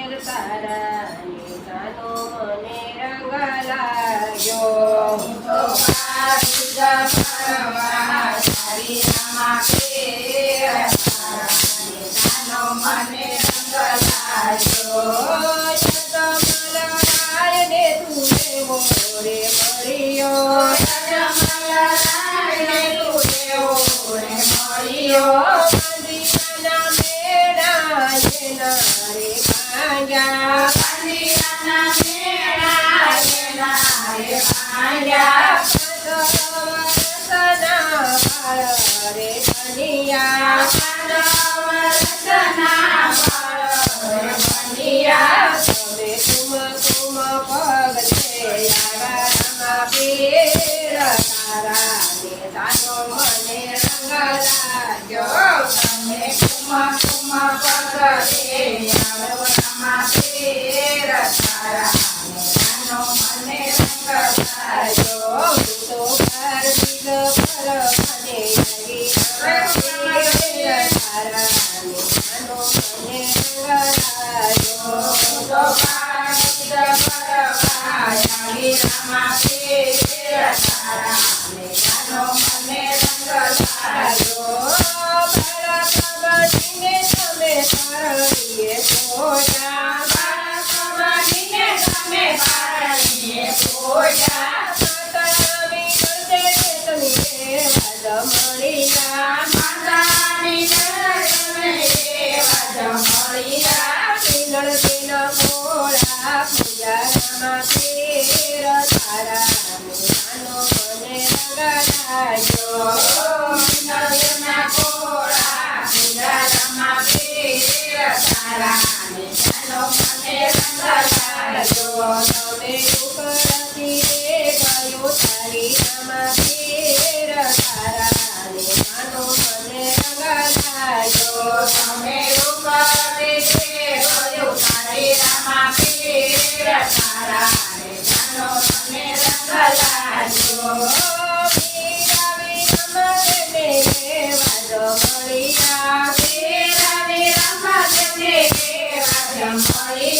ફેર તારા તારો મને રંગ લાગ્યો મને રંગ લાગ્યો રે કનિયા Honey, my. Aê!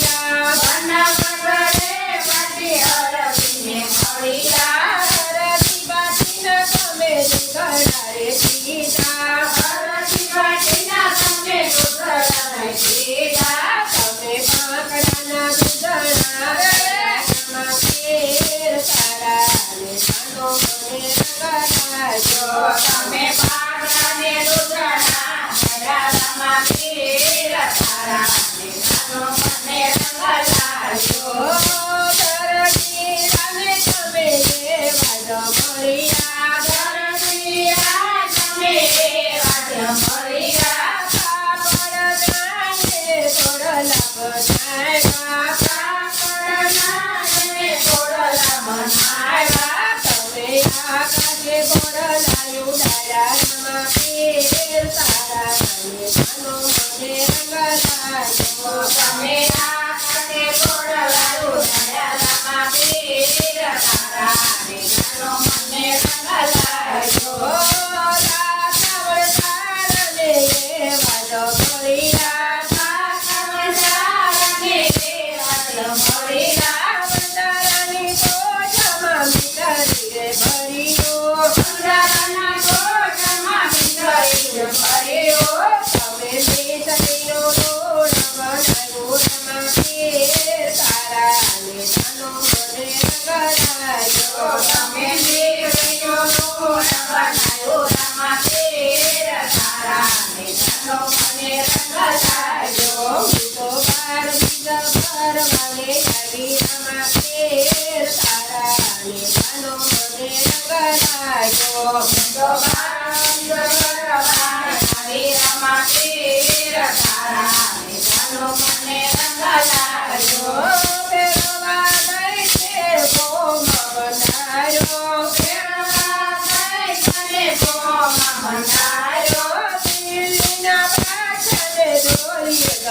para la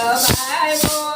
的白布。